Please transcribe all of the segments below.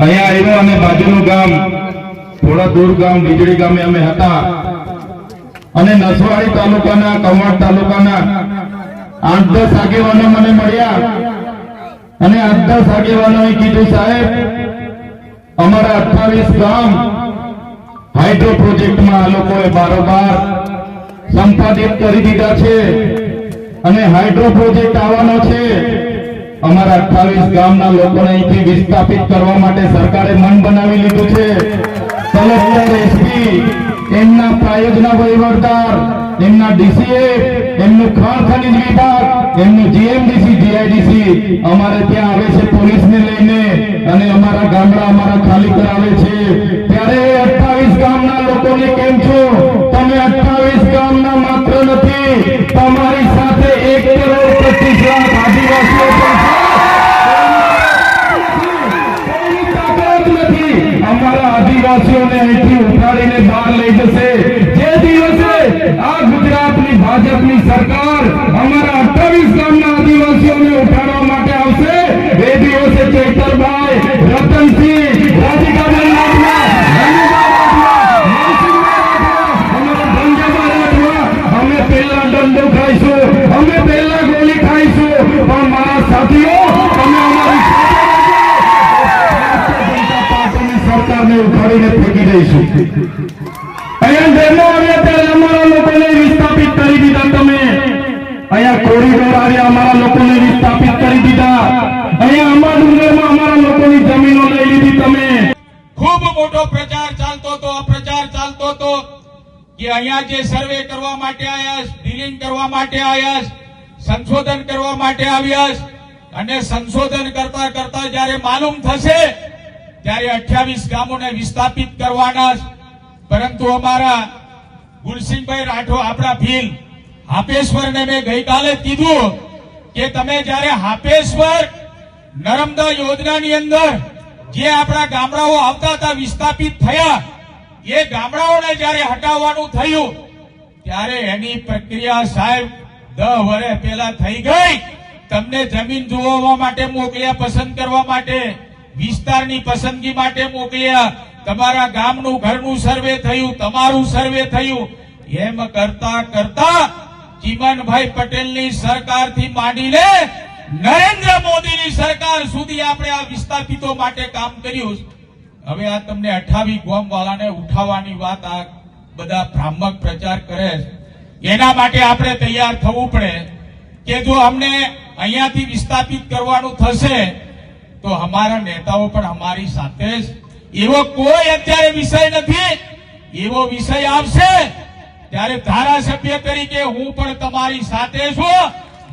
અહીંયા આવ્યો અને બાજુનું ગામ, થોડા દૂર ગામ, વીજળી ગામે અમે હતા. અને નસવાડી તાલુકાના કવાડ તાલુકાના આઠ દસ આગેવાનો મને મળ્યા. અને આઠ દસ આગેવાનોએ કીધું, સાહેબ, અમારા અઠ્ઠાવીસ ગામ હાઇડ્રો પ્રોજેક્ટમાં આ લોકોએ બારોબાર સંપાદિત કરી દીધા છે. અને હાઇડ્રો પ્રોજેક્ટ આવવાનો છે. અમારા અઠાવીસ ગામના લોકોને અહીંથી વિસ્થાપિત કરવા માટે સરકારે મન બનાવી લીધું છે. એસપી, એમના પ્રાયોજના વહીવટદાર, એમના ડીસીએ, એમનું ખાણ ખનીજ વિભાગ, એમનું જીએમડીસી, જીઆઈડીસી અમારે ત્યાં આવે છે પોલીસને લઈને અને અમારા ગામડા અમારા ખાલી કરાવે છે. અહીંથી ઉઠાડીને બહાર લઈ જશે. જે દિવસે આ ગુજરાતની ભાજપની સરકાર અમારા અઠાવીસ ગામના દઈશું અહીંયા ડેમો આવ્યા ત્યારે અમારા લોકોને વિસ્થાપિત કરી દીધા તમે. અહીંયા કોરિડોર આવ્યા, અમારા લોકોને વિસ્થાપિત કરી દીધા. અહીંયા અમારા ડુંગરમાં અમારા લોકોની જમીનો લઈ લીધી તમે. ખૂબ મોટો પ્રચાર ચાલતો હતો પ્રચાર ચાલતો હતો કે અહીંયા જે સર્વે કરવા માટે આવ્યા ડીલિંગ કરવા માટે આવ્યા સંશોધન કરવા માટે આવ્યા અને સંશોધન કરતા કરતા જ્યારે માલુમ થશે ત્યારે અઠ્યાવીસ ગામોને વિસ્થાપિત કરવાના પરંતુ અમારા ગુલસિંહભાઈ રાઠો આપણા ભીલ હાપેશ્વરને મેં ગઈકાલે કીધું કે તમે જ્યારે હાપેશ્વર નર્મદા યોજનાની અંદર જે આપણા ગામડાઓ આવતા હતા વિસ્થાપિત થયા, એ ગામડાઓને જ્યારે હટાવવાનું થયું, ત્યારે એની પ્રક્રિયા સાહેબ દહ વર્ષ પહેલા થઈ ગઈ. તમને જમીન જોવા માટે મોકલ્યા, પસંદ કરવા માટે. વિસ્તારની પસંદગી માટે મોકલ્યા. તમારા ગામનું ઘરનું સર્વે થયું, તમારું સર્વે થયું. એમ કરતા કરતા ચીમનભાઈ પટેલની સરકારથી માંડીને નરેન્દ્ર મોદીની સરકાર સુધી આપણે આ વિસ્થાપિતો માટે કામ કર્યું. હવે આ તમને અઠાવી ગોમ વાળાને ઉઠાવવાની વાત આ બધા ભ્રામક પ્રચાર કરે એના માટે આપણે તૈયાર થવું પડે કે જો અમને અહીંયાથી વિસ્થાપિત કરવાનું થશે તો અમારા નેતાઓ પણ અમારી સાથે જ. એવો કોઈ અત્યારે વિષય નથી. એવો વિષય આવશે ત્યારે ધારાસભ્ય તરીકે હું પણ તમારી સાથે છું.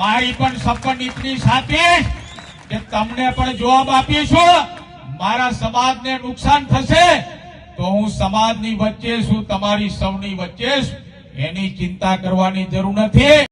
મારી પણ સપનિતની સાથે કે તમને પણ જવાબ આપીશું. મારા સમાજને નુકસાન થશે તો હું સમાજની વચ્ચે છું, તમારી સૌની વચ્ચે એની ચિંતા કરવાની જરૂર નથી.